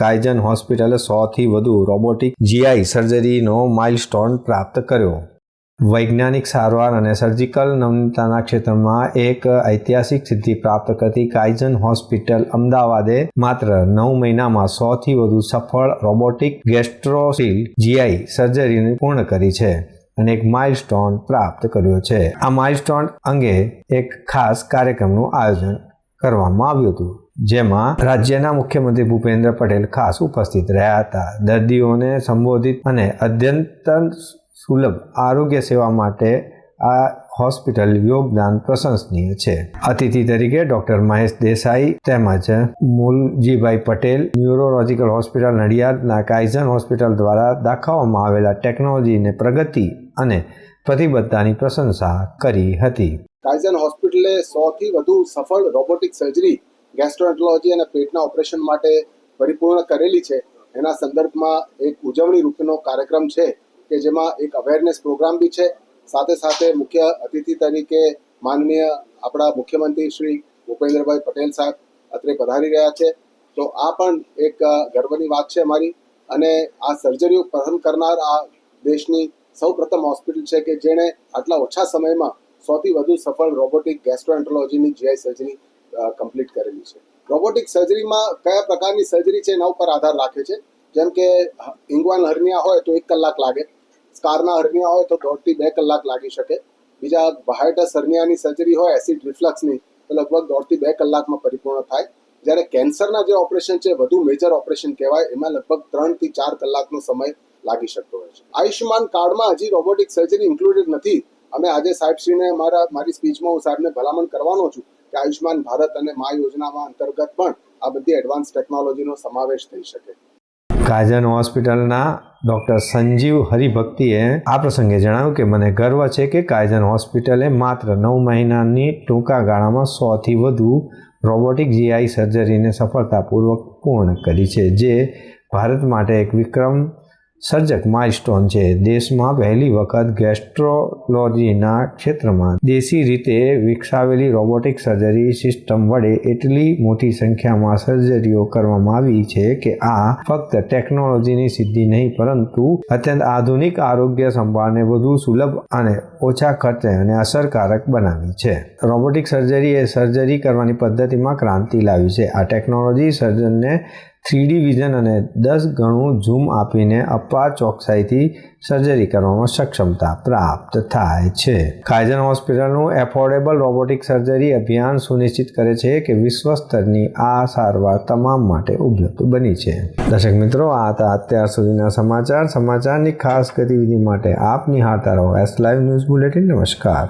કાઇજન હોસ્પિટલે સોથી વધુ રોબોટિક જીઆઈ સર્જરીનો માઇલસ્ટોન પ્રાપ્ત કર્યો. વૈજ્ઞાનિક સારવાર અને સર્જિકલ નવીનતાના ક્ષેત્રમાં એક ઐતિહાસિક સિદ્ધિ પ્રાપ્ત કરતી કાયજન હોસ્પિટલ અમદાવાદે માત્ર નવ મહિનામાં સોથી વધુ સફળ રોબોટિક ગેસ્ટ્રોસીલ જીઆઈ સર્જરીને પૂર્ણ કરી છે અને એક માઇલસ્ટોન પ્રાપ્ત કર્યો છે. આ માઇલસ્ટોન અંગે એક ખાસ કાર્યક્રમનું આયોજન કરવામાં આવ્યું હતું. જેમાં રાજ્યના મુખ્યમંત્રી ભૂપેન્દ્ર પટેલ ખાસ ઉપસ્થિત રહ્યા હતા. દર્દીઓને સંબોધિત અને અદ્યતન સુલભ આરોગ્ય સેવા માટે આ હોસ્પિટલ યોગદાન પ્રશંસનીય છે. અતિથિ તરીકે ડોક્ટર મહેશ દેસાઈ તેમજ મૂલજીભાઈ પટેલ ન્યુરોલોજીકલ હોસ્પિટલ નડિયાદના કાઇઝન હોસ્પિટલ દ્વારા દાખવવામાં આવેલા ટેકનોલોજીને પ્રગતિ અને પ્રતિબદ્ધતાની પ્રશંસા કરી હતી. કાઇઝન હોસ્પિટલે સોથી વધુ સફળ રોબોટિક સર્જરી ગેસ્ટ્રોએન્ટરોલોજી અને પેટના ઓપરેશન માટે પરિપૂર્ણ કરેલી છે. એના સંદર્ભમાં એક ઉજવણી રૂપનો કાર્યક્રમ છે કે જેમાં એક અવેરનેસ પ્રોગ્રામ બી છે. સાથે સાથે મુખ્ય અતિથિ તરીકે માનનીય આપણા મુખ્યમંત્રી શ્રી ભૂપેન્દ્રભાઈ પટેલ સાહેબ અત્રે પધારી રહ્યા છે. તો આ પણ એક ગર્વની વાત છે અમારી. અને આ સર્જરીઓ પ્રથમ કરનાર આ દેશની સૌ પ્રથમ હોસ્પિટલ છે કે જેણે આટલા ઓછા સમયમાં સૌથી વધુ સફળ રોબોટિક ગેસ્ટ્રોએન્ટ્રોલોજીની જીઆઈ સર્જરી કમ્પ્લીટ કરેલી છે. રોબોટિક સર્જરીમાં કયા પ્રકારની સર્જરી છે એના ઉપર આધાર રાખે છે? જેમ કે ઇંગવાન હર્નિયા હોય તો એક કલાક લાગે. સ્કારના હર્નિયા હોય તો દોઢથી બે કલાક લાગી શકે. બીજા વાયટસ હર્નિયાની સર્જરી હોય એસિડ રિફ્લક્સની તો લગભગ દોઢથી બે કલાકમાં પરિપૂર્ણ થાય. જ્યારે કેન્સરના જે ઓપરેશન છે, વધુ મેજર ઓપરેશન કહેવાય, એમાં લગભગ ત્રણથી ચાર કલાકનો સમય લાગી શકતો હોય છે. આયુષ્યમાન કાર્ડમાં હજી રોબોટિક સર્જરી ઇન્ક્લુડેડ નથી. અમે આજે સાહેબશ્રીને મારા મારી સ્પીચમાં હું સાહેબને ભલામણ કરવાનો છું કે આયુષ્યમાન ભારત અને મા યોજનામાં અંતર્ગત પણ આ બધી એડવાન્સ ટેકનોલોજીનો સમાવેશ થઈ શકે. કાજન હોસ્પિટલના ડૉક્ટર સંજીવ હરિભક્તિએ આ પ્રસંગે જણાવ્યું કે મને ગર્વ છે કે કાયજન હોસ્પિટલે માત્ર નવ મહિનાની ટૂંકા ગાળામાં સોથી વધુ રોબોટિક જીઆઈ સર્જરીને સફળતાપૂર્વક પૂર્ણ કરી છે, જે ભારત માટે એક વિક્રમ સર્જક માઇલસ્ટોન છે. દેશમાં પહેલી વખત ગેસ્ટ્રોલોજીના ક્ષેત્રમાં દેશી રીતે વિકસાવેલી રોબોટિક સર્જરી સિસ્ટમ વડે એટલી મોટી સંખ્યામાં સર્જરીઓ કરવામાં આવી છે કે આ ફક્ત ટેકનોલોજીની સિદ્ધિ નહીં, પરંતુ અત્યંત આધુનિક આરોગ્ય સંભાળને વધુ સુલભ અને ઓછા ખર્ચે અને અસરકારક બનાવી છે. રોબોટિક સર્જરી એ સર્જરી કરવાની પદ્ધતિમાં ક્રાંતિ લાવી છે. આ ટેકનોલોજી સર્જનને થ્રીડી વિઝન અને દસ ગણું ઝૂમ આપીને અપાર ચોકસાઈથી સર્જરી કરવામાં સક્ષમતા પ્રાપ્ત થાય છે. કાયજન હોસ્પિટલનું એફોર્ડેબલ રોબોટિક સર્જરી અભિયાન સુનિશ્ચિત કરે છે કે વિશ્વ સ્તરની આ સારવાર તમામ માટે ઉપલબ્ધ બની છે. દર્શક મિત્રો, આ હતા અત્યાર સુધીના સમાચાર. સમાચારની ખાસ ગતિવિધિ માટે આપ નિહાળતા રહો. એસ લાઈવ ન્યૂઝ બુલેટિન નમસ્કાર.